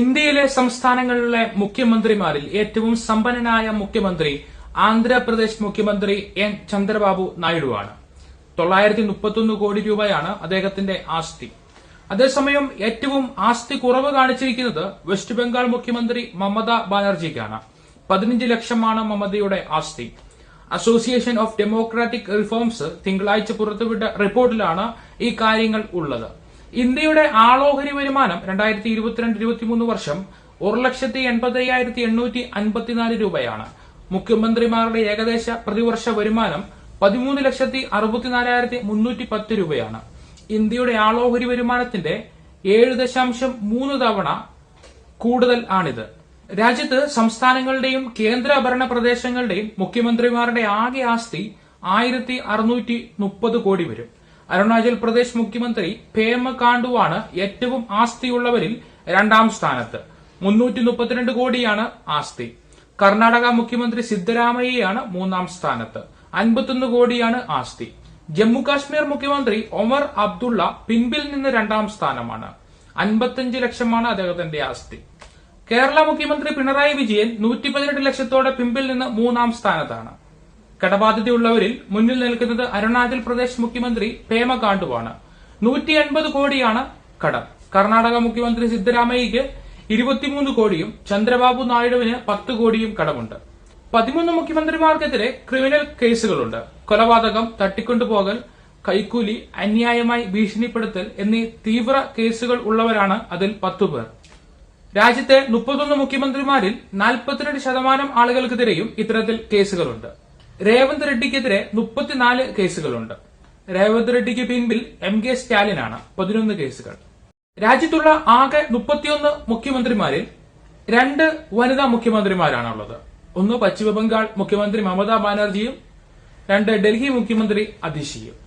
ഇന്ത്യയിലെ സംസ്ഥാനങ്ങളിലെ മുഖ്യമന്ത്രിമാരിൽ ഏറ്റവും സമ്പന്നനായ മുഖ്യമന്ത്രി ആന്ധ്രാപ്രദേശ് മുഖ്യമന്ത്രി എൻ ചന്ദ്രബാബു നായിഡുവാണ്. തൊള്ളായിരത്തി മുപ്പത്തൊന്ന് കോടി രൂപയാണ് അദ്ദേഹത്തിന്റെ ആസ്തി. അതേസമയം ഏറ്റവും ആസ്തി കുറവ് കാണിച്ചിരിക്കുന്നത് വെസ്റ്റ് ബംഗാൾ മുഖ്യമന്ത്രി മമത ബാനർജിക്കാണ്. പതിനഞ്ച് ലക്ഷമാണ് മമതയുടെ ആസ്തി. അസോസിയേഷൻ ഓഫ് ഡെമോക്രാറ്റിക് റിഫോംസ് തിങ്കളാഴ്ച പുറത്തുവിട്ട റിപ്പോർട്ടിലാണ് ഈ കാര്യങ്ങൾ ഉള്ളത്. ഇന്ത്യയുടെ ആളോഹരി വരുമാനം രണ്ടായിരത്തി ഇരുപത്തിരണ്ട് ഇരുപത്തിമൂന്ന് വർഷം ഒരു ലക്ഷത്തി എൺപത്തി അയ്യായിരത്തി എണ്ണൂറ്റി അൻപത്തിനാല് രൂപയാണ്. മുഖ്യമന്ത്രിമാരുടെ ഏകദേശ പ്രതിവർഷ വരുമാനം പതിമൂന്ന് ലക്ഷത്തി അറുപത്തിനാലായിരത്തി മുന്നൂറ്റി പത്ത് രൂപയാണ്. ഇന്ത്യയുടെ ആളോഹരി വരുമാനത്തിന്റെ ഏഴ് ദശാംശം മൂന്ന് തവണ കൂടുതൽ ആണിത്. രാജ്യത്ത് സംസ്ഥാനങ്ങളുടെയും കേന്ദ്രഭരണ പ്രദേശങ്ങളുടെയും മുഖ്യമന്ത്രിമാരുടെ ആകെ ആസ്തി ആയിരത്തി അറുന്നൂറ്റി മുപ്പത് കോടി വരും. അരുണാചൽ പ്രദേശ് മുഖ്യമന്ത്രി പേമ കാണ്ടുവാണ് ഏറ്റവും ആസ്തിയുള്ളവരിൽ രണ്ടാം സ്ഥാനത്ത്. മുന്നൂറ്റി മുപ്പത്തിരണ്ട് കോടിയാണ് ആസ്തി. കർണാടക മുഖ്യമന്ത്രി സിദ്ധരാമയ്യയാണ് മൂന്നാം സ്ഥാനത്ത്. അൻപത്തൊന്ന് കോടിയാണ് ആസ്തി. ജമ്മു കാശ്മീർ മുഖ്യമന്ത്രി ഒമർ അബ്ദുള്ള പിൻപിൽ നിന്ന് രണ്ടാം സ്ഥാനമാണ്. അൻപത്തിയഞ്ച് ലക്ഷമാണ് അദ്ദേഹത്തിന്റെ ആസ്തി. കേരള മുഖ്യമന്ത്രി പിണറായി വിജയൻ നൂറ്റി പതിനെട്ട് ലക്ഷത്തോടെ പിമ്പിൽ നിന്ന് മൂന്നാം സ്ഥാനത്താണ്. കടബാധ്യതയുള്ളവരിൽ മുന്നിൽ നിൽക്കുന്നത് അരുണാചൽ പ്രദേശ് മുഖ്യമന്ത്രി പേമ കാണ്ടുവാണ് നൂറ്റി എൺപത് കോടിയാണ് കടം. കർണാടക മുഖ്യമന്ത്രി സിദ്ധരാമയ്യയ്ക്ക് ഇരുപത്തിമൂന്ന് കോടിയും ചന്ദ്രബാബു നായിഡുവിന് പത്ത് കോടിയും കടമുണ്ട്. പതിമൂന്ന് മുഖ്യമന്ത്രിമാർക്കെതിരെ ക്രിമിനൽ കേസുകളുണ്ട്. കൊലപാതകം തട്ടിക്കൊണ്ടുപോകൽ കൈക്കൂലി അന്യായമായി ഭീഷണിപ്പെടുത്തൽ എന്നീ തീവ്ര കേസുകൾ ഉള്ളവരാണ് അതിൽ പത്തുപേർ രാജ്യത്തെ മുപ്പത്തൊന്ന് മുഖ്യമന്ത്രിമാരിൽ നാൽപ്പത്തിരണ്ട് ശതമാനം ആളുകൾക്കെതിരെയും ഇത്തരത്തിൽ കേസുകളുണ്ട്. രേവന്ത് റെഡ്ഡിക്കെതിരെ മുപ്പത്തിനാല് കേസുകളുണ്ട്. രേവന്ത് റെഡ്ഡിക്ക് പിൻപിൽ എം കെ സ്റ്റാലിനാണ് പതിനൊന്ന് കേസുകൾ. രാജ്യത്തുള്ള ആകെ മുപ്പത്തിയൊന്ന് മുഖ്യമന്ത്രിമാരിൽ രണ്ട് വനിതാ മുഖ്യമന്ത്രിമാരാണുള്ളത്. ഒന്ന് പശ്ചിമബംഗാൾ മുഖ്യമന്ത്രി മമതാ ബാനർജിയും രണ്ട് ഡൽഹി മുഖ്യമന്ത്രി അതിഷിയും